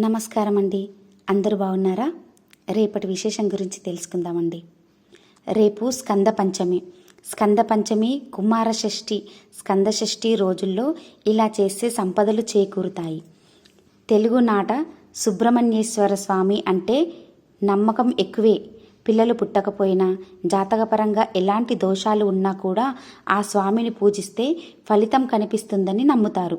నమస్కారం అండి అందరూ బాగున్నారా? రేపటి విశేషం గురించి తెలుసుకుందామండి. రేపు స్కంద పంచమి. స్కంద పంచమి కుమార షష్ఠి. స్కంద షష్ఠి రోజుల్లో ఇలా చేస్తే సంపదలు చేకూరుతాయి. తెలుగునాట సుబ్రహ్మణ్యేశ్వర స్వామి అంటే నమ్మకం ఎక్కువే. పిల్లలు పుట్టకపోయినా జాతకపరంగా ఎలాంటి దోషాలు ఉన్నా కూడా ఆ స్వామిని పూజిస్తే ఫలితం కనిపిస్తుందని నమ్ముతారు.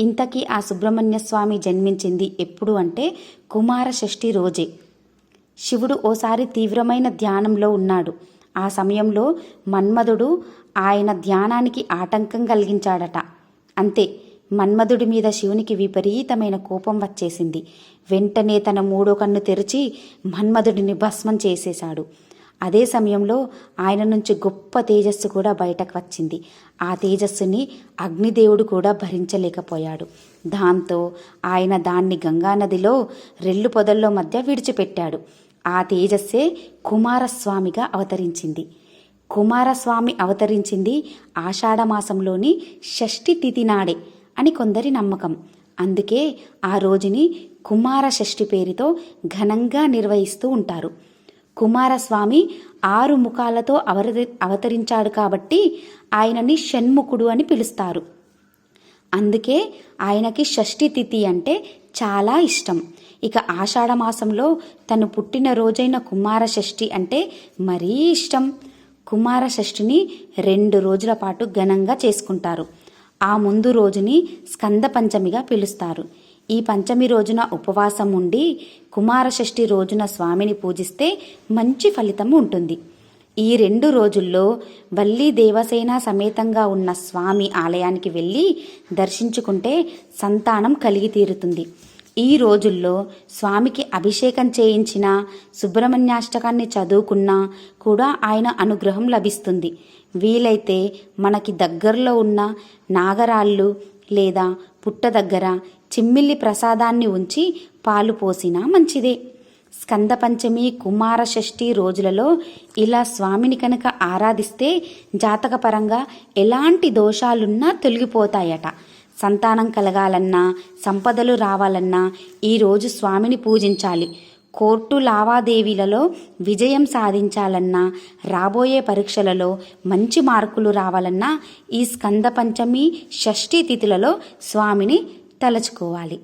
ఇంతకీ ఆ సుబ్రహ్మణ్య స్వామి జన్మించింది ఎప్పుడు అంటే కుమార షష్ఠి రోజే. శివుడు ఓసారి తీవ్రమైన ధ్యానంలో ఉన్నాడు. ఆ సమయంలో మన్మధుడు ఆయన ధ్యానానికి ఆటంకం కలిగించాడట. అంతే మన్మధుడి మీద శివునికి విపరీతమైన కోపం వచ్చేసింది. వెంటనే తన మూడో కన్ను తెరిచి మన్మధుడిని భస్మం చేసేశాడు. అదే సమయంలో ఆయన నుంచి గొప్ప తేజస్సు కూడా బయటకు వచ్చింది. ఆ తేజస్సుని అగ్నిదేవుడు కూడా భరించలేకపోయాడు. దాంతో ఆయన దాన్ని గంగానదిలో రెల్లు పొదల్లో మధ్య విడిచిపెట్టాడు. ఆ తేజస్సే కుమారస్వామిగా అవతరించింది. కుమారస్వామి అవతరించింది ఆషాఢమాసంలోని షష్ఠి తిథి నాడే అని కొందరి నమ్మకం. అందుకే ఆ రోజుని కుమార షష్ఠి పేరుతో ఘనంగా నిర్వహిస్తూ ఉంటారు. కుమారస్వామి ఆరు ముఖాలతో అవతరి అవతరించాడు కాబట్టి ఆయనని షణ్ముఖుడు అని పిలుస్తారు. అందుకే ఆయనకి షష్ఠి తిథి అంటే చాలా ఇష్టం. ఇక ఆషాఢ మాసంలో తను పుట్టిన రోజైన కుమార షష్ఠి అంటే మరీ ఇష్టం. కుమార షష్ఠిని రెండు రోజుల పాటు ఘనంగా చేసుకుంటారు. ఆ ముందు రోజుని స్కంద పంచమిగా పిలుస్తారు. ఈ పంచమి రోజున ఉపవాసం ఉండి కుమారషష్ఠి రోజున స్వామిని పూజిస్తే మంచి ఫలితం ఉంటుంది. ఈ రెండు రోజుల్లో వల్లి దేవసేన సమేతంగా ఉన్న స్వామి ఆలయానికి వెళ్ళి దర్శించుకుంటే సంతానం కలిగి తీరుతుంది. ఈ రోజుల్లో స్వామికి అభిషేకం చేయించిన సుబ్రహ్మణ్యాష్టకాన్ని చదువుకున్నా కూడా ఆయన అనుగ్రహం లభిస్తుంది. వీలైతే మనకి దగ్గరలో ఉన్న నాగరాళ్ళు లేదా పుట్ట దగ్గర చిమ్మిల్లి ప్రసాదాన్ని ఉంచి పాలు పోసినా మంచిదే. స్కంద పంచమి కుమార షష్ఠి రోజులలో ఇలా స్వామిని కనుక ఆరాధిస్తే జాతకపరంగా ఎలాంటి దోషాలున్నా తొలగిపోతాయట. సంతానం కలగాలన్నా సంపదలు రావాలన్నా ఈరోజు స్వామిని పూజించాలి. కోర్టు లావాదేవీలలో విజయం సాధించాలన్నా రాబోయే పరీక్షలలో మంచి మార్కులు రావాలన్నా ఈ స్కంద పంచమి షష్ఠీ తిథులలో స్వామిని తలచుకోవాలి.